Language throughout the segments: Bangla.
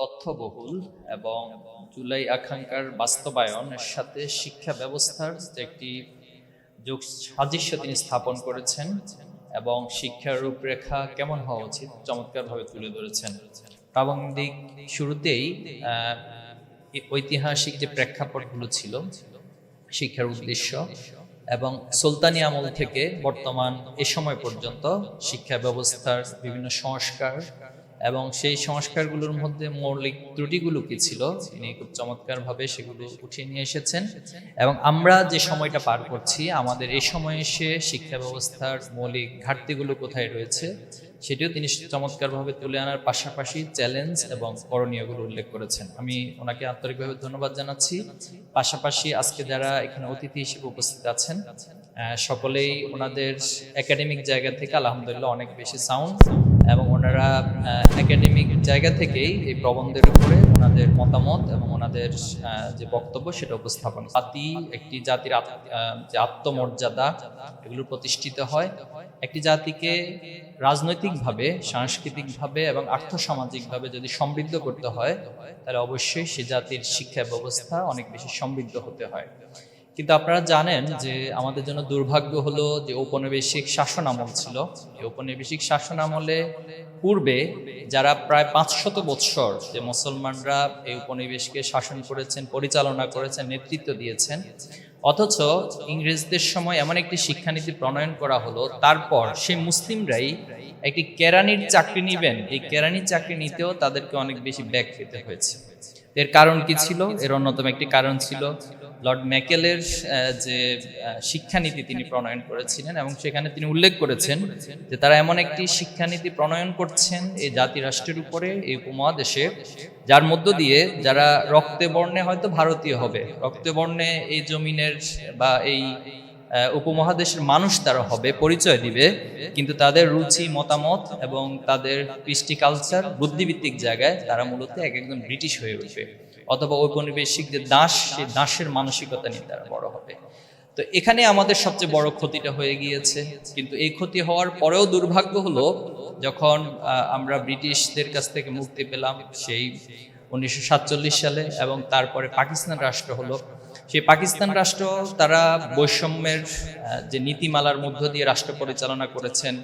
তথ্যবহুল এবং জুলাই আকাঙ্ক্ষার বাস্তবায়নের সাথে শিক্ষা ব্যবস্থার একটি যোগ সাদৃশ্য তিনি স্থাপন করেছেন এবং শিক্ষার রূপরেখা কেমন হওয়া উচিত চমৎকারভাবে তুলে ধরেছেন। প্রাবন্ধিক শুরুতেই ঐতিহাসিক যে প্রেক্ষাপটগুলো ছিল, শিক্ষার উদ্দেশ্য এবং সুলতানি আমল থেকে বর্তমান এ সময় পর্যন্ত শিক্ষা ব্যবস্থার বিভিন্ন সংস্কার এবং সেই সংস্কারগুলোর মধ্যে মৌলিক ত্রুটিগুলো কি ছিল, তিনি খুব চমৎকারভাবে সেগুলো উঠিয়ে নিয়ে এসেছেন। এবং আমরা যে সময়টা পার করছি, আমাদের এই সময়ে এসে শিক্ষা ব্যবস্থার মৌলিক ঘাটতিগুলো কোথায় রয়েছে, সেটিও তিনি চমৎকারভাবে তুলে আনার পাশাপাশি চ্যালেঞ্জ এবং করণীয়গুলো উল্লেখ করেছেন। আমি ওনাকে আন্তরিকভাবে ধন্যবাদ জানাচ্ছি। পাশাপাশি আজকে যারা এখানে অতিথি হিসেবে উপস্থিত আছেন সকলেই ওনাদের একাডেমিক জায়গা থেকে আলহামদুলিল্লাহ অনেক বেশি সাউন্ড এবং ওনারা একাডেমিক জায়গা থেকেই এই প্রবন্ধের উপরে ওনাদের মতামত এবং ওনাদের যে বক্তব্য সেটা উপস্থাপন জাতি একটি জাতির যে আত্মমর্যাদা এগুলো প্রতিষ্ঠিত হয়। একটি জাতিকে রাজনৈতিকভাবে সাংস্কৃতিকভাবে এবং আর্থসামাজিকভাবে যদি সমৃদ্ধ করতে হয় তাহলে অবশ্যই সে জাতির শিক্ষা ব্যবস্থা অনেক বেশি সমৃদ্ধ হতে হয়। কিন্তু আপনারা জানেন যে আমাদের জন্য দুর্ভাগ্য হলো যে ঔপনিবেশিক শাসন আমল ছিল। এই ঔপনিবেশিক শাসন আমলে পূর্বে যারা প্রায় পাঁচশত বৎসর যে মুসলমানরা এই উপনিবেশকে শাসন করেছেন, পরিচালনা করেছেন, নেতৃত্ব দিয়েছেন, অথচ ইংরেজদের সময় এমন একটি শিক্ষানীতি প্রণয়ন করা হলো, তারপর সেই মুসলিমরাই একটি কেরানির চাকরি নিবেন। এই কেরানির চাকরি নিতেও তাদেরকে অনেক বেশি ব্যাগ পেতে হয়েছে। এর কারণ কি ছিল? এর অন্যতম একটি কারণ ছিল লর্ড ম্যাকেলের যে শিক্ষানীতি তিনি প্রণয়ন করেছিলেন এবং সেখানে তিনি উল্লেখ করেছেন যে তারা এমন একটি শিক্ষানীতি প্রণয়ন করছেন এই জাতি রাষ্ট্রের উপরে এই উপমহাদেশে যার মধ্য দিয়ে যারা রক্তে বর্ণে হয়তো ভারতীয় হবে রক্তে বর্ণে এই জমিনের বা এই উপমহাদেশের মানুষ তারা হবে পরিচয় দিবে কিন্তু তাদের রুচি মতামত এবং তাদের কৃষ্টি কালচার বুদ্ধিভিত্তিক জায়গায় তারা মূলত এক একজন ব্রিটিশ হয়ে উঠবে। অথবা ঔপনিবেশিকদের দাস, সেই দাসের মানসিকতা নিয়ে তারা বড় হবে। তো এখানে আমাদের সবচেয়ে বড় ক্ষতিটা হয়ে গিয়েছে। কিন্তু এই ক্ষতি হওয়ার পরেও দুর্ভাগ্য হলো, যখন আমরা ব্রিটিশদের কাছ থেকে মুক্তি পেলাম সেই উনিশশো সাতচল্লিশ সালে এবং তারপরে পাকিস্তান রাষ্ট্র হলো। সেই পাকিস্তান রাষ্ট্র, তারা বৈষম্যের যে নীতিমালার মধ্য দিয়ে রাষ্ট্র পরিচালনা করেছেন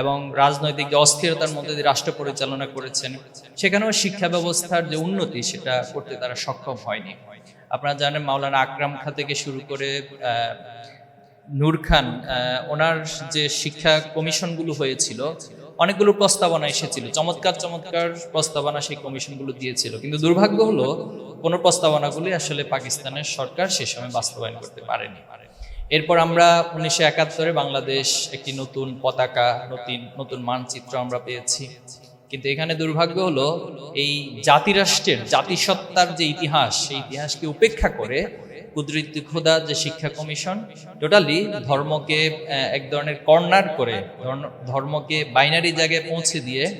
এবং রাজনৈতিক যে অস্থিরতার মধ্যে দিয়ে রাষ্ট্র পরিচালনা করেছেন, সেখানেও শিক্ষা ব্যবস্থার যে উন্নতি, সেটা করতে তারা সক্ষম হয়নি। আপনারা জানেন মাওলানা আকরাম খা থেকে শুরু করে নূর খান ওনার যে শিক্ষা কমিশনগুলো হয়েছিল, অনেকগুলো প্রস্তাবনা এসেছিল। চমৎকার চমৎকার প্রস্তাবনা সেই কমিশনগুলো দিয়েছিল। কিন্তু দুর্ভাগ্য হলো কোনো প্রস্তাবনাগুলি আসলে পাকিস্তানের সরকার সে সময় বাস্তবায়ন করতে পারেনি। এরপর আমরা উনিশশো একাত্তরে বাংলাদেশ একটি নতুন পতাকা, নতুন নতুন মানচিত্র আমরা পেয়েছি। কিন্তু এখানে দুর্ভাগ্য হলো, এই জাতিরাষ্ট্রের, জাতিসত্তার যে ইতিহাস, সেই ইতিহাসকে উপেক্ষা করে কুদরতি খোদা যে শিক্ষা কমিশন, টোটালি ধর্মকে এক ধরনের কর্নার করে, ধর্ম- ধর্মকে বাইনারি জায়গায় পৌঁছে দিয়ে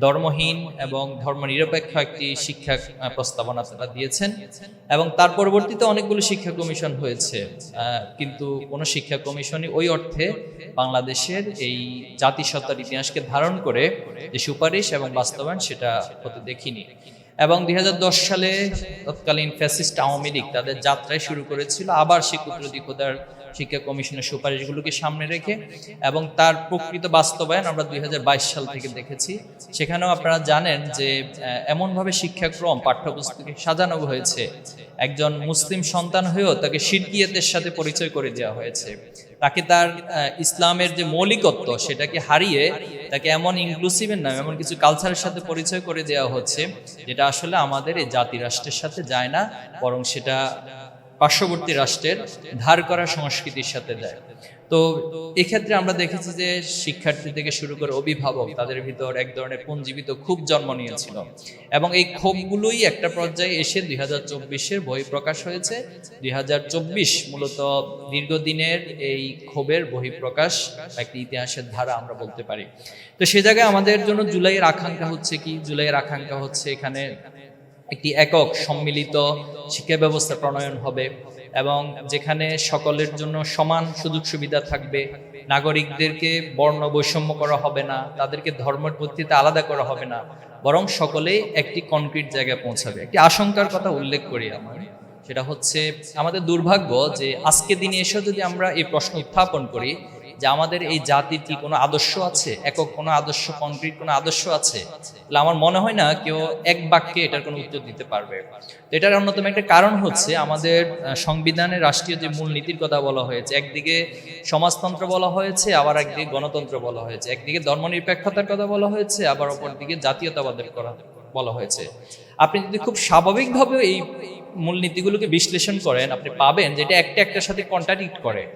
ধর্মহীন এবং ধর্মনিরপেক্ষ একটি শিক্ষা প্রস্তাবনা তারা দিয়েছেন। এবং তার পরবর্তীতে অনেকগুলো শিক্ষা কমিশন হয়েছে। কিন্তু কোনো শিক্ষা কমিশনই ওই অর্থে বাংলাদেশের এই জাতিসত্তার ইতিহাসকে ধারণ করে যে সুপারিশ এবং বাস্তবায়ন সেটা হতে দেখিনি। এবং দুই সালে তৎকালীন ফ্যাসিস্ট আওয়ামী লীগ তাদের যাত্রায় শুরু করেছিল। আবার সেই কুদরতি শিক্ষা কমিশনের সুপারিশগুলোকে সামনে রেখে এবং তার প্রকৃত বাস্তবায়ন আমরা দুই হাজার বাইশ সাল থেকে দেখেছি। সেখানেও আপনারা জানেন যে এমনভাবে শিক্ষাক্রম, পাঠ্যপুস্তকে সাজানো হয়েছে। একজন মুসলিম সন্তান হয়েও তাকে শিরকিয়াতের সাথে পরিচয় করে দেওয়া হয়েছে। তাকে তার ইসলামের যে মৌলিকত্ব সেটাকে হারিয়ে তাকে এমন ইনক্লুসিভের নাম, এমন কিছু কালচারের সাথে পরিচয় করে দেওয়া হচ্ছে, যেটা আসলে আমাদের এই জাতি রাষ্ট্রের সাথে যায় না, বরং সেটা পার্শ্ববর্তী রাষ্ট্রের ধার করা সংস্কৃতির সাথে যায়। তো এক্ষেত্রে আমরা দেখেছি যে শিক্ষার্থী থেকে শুরু করে অভিভাবক তাদের ভিতর এক ধরনের পুঞ্জীবিত খুব জন্ম নিয়েছিল। এবং এই ক্ষোভগুলোই একটা পর্যায়ে এসে দুই হাজার চব্বিশের বই প্রকাশ হয়েছে। দুই হাজার চব্বিশ মূলত দীর্ঘদিনের এই ক্ষোভের বহিঃপ্রকাশ একটি ইতিহাসের ধারা আমরা বলতে পারি। তো সে জায়গায় আমাদের জন্য জুলাইয়ের আকাঙ্ক্ষা হচ্ছে কি? জুলাইয়ের আকাঙ্ক্ষা হচ্ছে এখানে একটি একক সম্মিলিত শিক্ষা ব্যবস্থা প্রণয়ন হবে। এবং যেখানে সকলের জন্য সমান সুযোগ সুবিধা থাকবে, নাগরিকদেরকে বর্ণ বৈষম্য করা হবে না, তাদেরকে ধর্মের ভিত্তিতে আলাদা করা হবে না, বরং সকলেই একটি কনক্রিট জায়গায় পৌঁছাবে। একটি আশঙ্কার কথা উল্লেখ করি আমার সেটা হচ্ছে আমাদের দুর্ভাগ্য যে আজকে দিনে এসে যদি আমরা এই প্রশ্ন উত্থাপন করি যে আমাদের এই জাতির কি কোনো আদর্শ আছে? একক কোনো আদর্শ কনক্রিট কোনো আদর্শ আছে? তাহলে আমার মনে হয় না কেউ এক বাক্যে এটার কোনো উত্তর দিতে পারবে। তো এটার অন্যতম একটা কারণ হচ্ছে আমাদের আহ, সংবিধানে রাষ্ট্রীয় যে মূলনীতির কথা বলা হয়েছে একদিকে সমাজতন্ত্র বলা হয়েছে আবার একদিকে গণতন্ত্র বলা হয়েছে। একদিকে ধর্মনিরপেক্ষতার কথা বলা হয়েছে আবার অপরদিকে জাতীয়তাবাদের কথা বলা হয়েছে। আপনি যদি খুব স্বাভাবিকভাবে এই মূলনীতিগুলোকে বিশ্লেষণ করেন, আপনি পাবেন যেটা একটা একটার সাথে কন্ট্রাডিক্ট করে।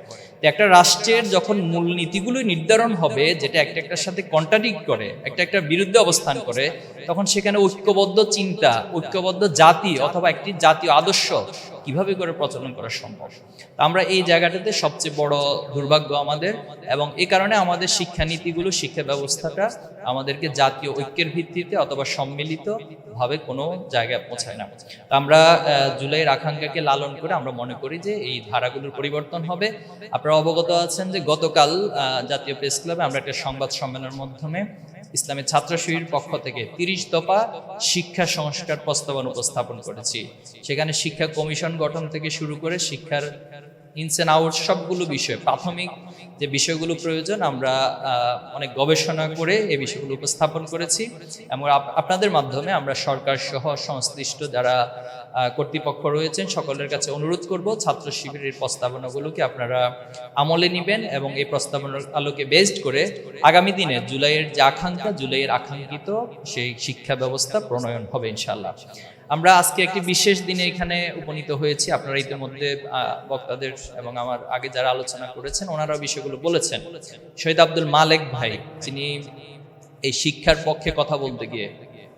একটা রাষ্ট্রের যখন মূলনীতিগুলো নির্ধারণ হবে, যেটা একটা একটার সাথে কন্ট্রাডিক্ট করে, একটা একটা বিরুদ্ধে অবস্থান করে, তখন সেখানে ঐক্যবদ্ধ চিন্তা, ঐক্যবদ্ধ জাতি অথবা একটি জাতীয় আদর্শ কীভাবে করে প্রচলন করা সম্ভব? আমরা এই জায়গাটাতে সবচেয়ে বড় দুর্ভাগ্য আমাদের এবং এই কারণে আমাদের শিক্ষানীতিগুলো শিক্ষা ব্যবস্থাটা আমাদেরকে জাতীয় ঐক্যের ভিত্তিতে অথবা সম্মিলিত ভাবে কোনো জায়গায় পৌঁছায় না। আমরা জুলাইয়ের আকাঙ্ক্ষাকে লালন করে আমরা মনে করি যে এই ধারাগুলোর পরিবর্তন হবে। আপনারা অবগত আছেন যে গতকাল জাতীয় প্রেস ক্লাবে আমরা একটা সংবাদ সম্মেলনের মাধ্যমে ইসলামের ছাত্র শিবির পক্ষ থেকে তিরিশ দফা শিক্ষা সংস্কার প্রস্তাবন উপস্থাপন করেছি। সেখানে শিক্ষা কমিশন গঠন থেকে শুরু করে শিক্ষার ইনস অ্যান্ড আউট সবগুলো বিষয় প্রাথমিক যে বিষয়গুলো প্রয়োজন, আমরা অনেক গবেষণা করে এই বিষয়গুলো উপস্থাপন করেছি। এবং আপনাদের মাধ্যমে আমরা সরকার সহ সংশ্লিষ্ট যারা কর্তৃপক্ষ রয়েছেন, সকলের কাছে অনুরোধ করব, ছাত্র শিবিরের প্রস্তাবনাগুলোকে আপনারা আমলে নেবেন এবং এই প্রস্তাবনার আলোকে বেসড করে আগামী দিনে জুলাইয়ের যে আকাঙ্ক্ষা, জুলাইয়ের আকাঙ্ক্ষিত সেই শিক্ষা ব্যবস্থা প্রণয়ন হবে ইনশাল্লাহ আমরা আজকে একটি বিশেষ দিনে এখানে উপনীত হয়েছি। আপনারা ইতিমধ্যে বক্তাদের এবং আমার আগে যারা আলোচনা করেছেন ওনারা বিষয়গুলো বলেছেন। শহীদ আব্দুল মালেক ভাই, যিনি এই শিক্ষার পক্ষে কথা বলতে গিয়ে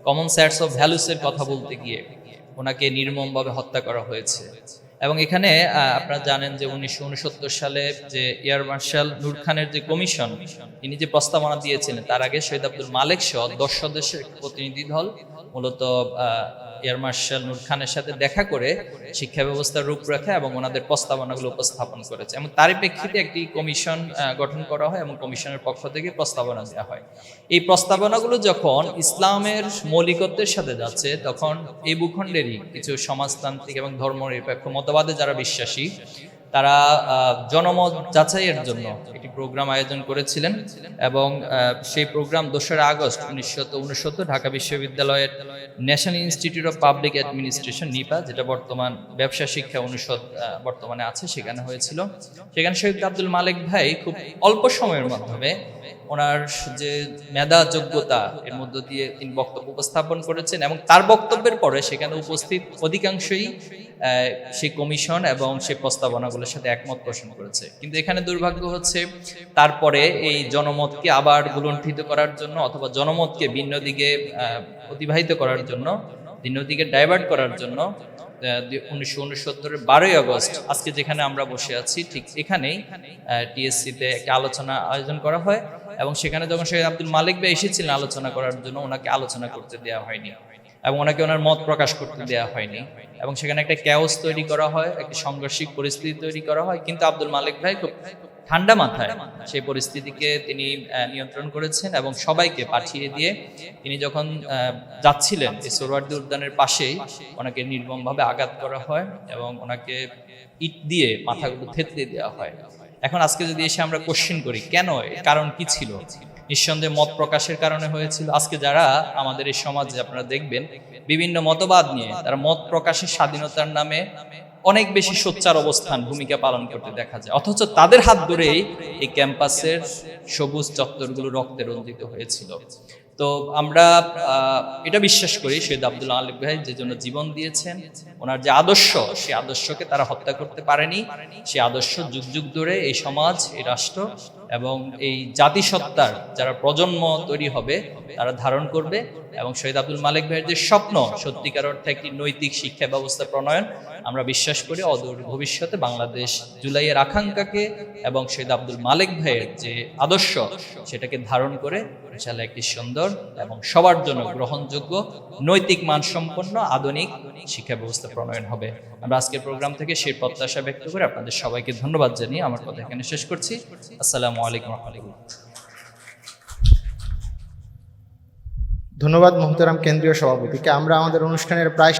কমন স্যাটস অফ ভ্যালুসের কথা বলতে গিয়ে, ওনাকে নির্মমভাবে হত্যা করা হয়েছে। এবং এখানে আপনারা জানেন যে উনিশশো উনসত্তর সালে যে এয়ার মার্শাল নূর খানের যে কমিশন, তিনি যে প্রস্তাবনা দিয়েছিলেন, তার আগে শহীদ আব্দুল মালেক সহ দশ সদস্যের প্রতিনিধি দল, মূলত এয়ার মার্শাল নূর খানের সাথে দেখা করে শিক্ষা ব্যবস্থার রূপরেখা এবং ওনাদের প্রস্তাবনাগুলো উপস্থাপন করেছে এবং তারই প্রেক্ষিতে একটি কমিশন গঠন করা হয় এবং কমিশনের পক্ষ থেকে প্রস্তাবনা দেওয়া হয়। এই প্রস্তাবনাগুলো যখন ইসলামের মৌলিকত্বের সাথে যাচ্ছে, তখন এই ভূখণ্ডেরই কিছু সমাজতান্ত্রিক এবং ধর্মনিরপেক্ষ মতবাদে যারা বিশ্বাসী তারা জনমত যাচাইয়ের জন্য একটি প্রোগ্রাম আয়োজন করেছিলেন এবং সেই প্রোগ্রাম দোসরা আগস্ট উনিশশো উনসত্তর ঢাকা বিশ্ববিদ্যালয়ের National Institute of Public Administration, NIPA, যেটা বর্তমান ব্যবসা শিক্ষা অনুষদ বর্তমানে আছে, সেখানে হয়েছিল। সেখানে শহীদ আব্দুল মালিক ভাই খুব অল্প সময়ের মাধ্যমে ওনার যে মেধা যোগ্যতা এর মধ্য দিয়ে তিনি বক্তব্য উপস্থাপন করেছেন এবং তার বক্তব্যের পরে সেখানে উপস্থিত অধিকাংশই সেই কমিশন এবং সেই প্রস্তাবনাগুলোর সাথে একমত পোষণ করেছে। কিন্তু এখানে দুর্ভাগ্য হচ্ছে, তারপরে এই জনমতকে আবার গুলণ্ঠিত করার জন্য অথবা জনমতকে ভিন্ন দিকে অতিবাহিত করার জন্য, ভিন্ন দিকে ডাইভার্ট করার জন্য উনিশশো উনসত্তরের বারোই আগস্ট, আজকে যেখানে আমরা বসে আছি, ঠিক এখানেই টিএসসিতে একটা আলোচনা আয়োজন করা হয় এবং সেখানে যখন শহীদ আব্দুল মালিক ভাই এসেছিলেন আলোচনা করার জন্য, ওনাকে আলোচনা করতে দেওয়া হয়নি। এবং ওনাকে ওনার মত প্রকাশ করতে দেওয়া হয়নি। এবং সেখানে একটা ক্যাওস তৈরি করা হয়, একটা সাংঘর্ষিক পরিস্থিতি তৈরি করা হয়। কিন্তু আব্দুল মালিক ভাই খুব ঠান্ডা মাথায় সেই পরিস্থিতিকে তিনি নিয়ন্ত্রণ করেছেন এবং সবাইকে পাঠিয়ে দিয়ে তিনি যখন যাচ্ছিলেন এই সোরওয়ার্দী উদ্যানের পাশেই, ওনাকে নির্মমভাবে আঘাত করা হয় এবং ওনাকে ইট দিয়ে, মাথাগুলো থেতলে দেওয়া হয়। এখন আজকে যদি এসে আমরা কোশ্চেন করি, কেন? কারণ কি ছিল? নিঃসন্দেহে মত প্রকাশের কারণে হয়েছিল। আজকে যারা আমাদের এই সমাজে আপনারা দেখবেন, বিভিন্ন মতবাদ নিয়ে তারা মত প্রকাশের স্বাধীনতার নামে অনেক বেশি সোচ্চার অবস্থান, ভূমিকা পালন করতে দেখা যায়। অথচ তাদের হাত ধরেই এই ক্যাম্পাসের সবুজ চত্বরগুলো রক্তে রঞ্জিত হয়েছিল। তো আমরা এটা বিশ্বাস করি শহীদ আব্দুল আলিক ভাই যে জন্য জীবন দিয়েছেন, ওনার যে আদর্শ, সেই আদর্শকে তারা হত্যা করতে পারেনি। সেই আদর্শ যুগ যুগ ধরে এই সমাজ, এই রাষ্ট্র এবং এই জাতিসত্তার যারা প্রজন্ম তৈরি হবে, তারা ধারণ করবে এবং শহীদ আব্দুল মালিক ভাইয়ের যে স্বপ্ন, সত্যিকার অর্থে একটি নৈতিক শিক্ষা ব্যবস্থা প্রণয়ন, আমরা বিশ্বাস করি অদূর ভবিষ্যতে বাংলাদেশ জুলাইয়ের আকাঙ্ক্ষাকে এবং শহীদ আব্দুল মালিক ভাইয়ের যে আদর্শ, সেটাকে ধারণ করে ইনশাল্লাহ একটি সুন্দর এবং সবার জন্য গ্রহণযোগ্য নৈতিক মানসম্পন্ন আধুনিক শিক্ষা ব্যবস্থা প্রণয়ন হবে। আমরা আজকের প্রোগ্রাম থেকে সেই প্রত্যাশা ব্যক্ত করে আপনাদের সবাইকে ধন্যবাদ জানিয়ে আমার কথা এখানে শেষ করছি। আসসালামু আলাইকুম রহমতুল্লাহ। ধন্যবাদ মোহতারাম কেন্দ্রীয় সভাপতিকে। আমরা আমাদের অনুষ্ঠানের প্রায়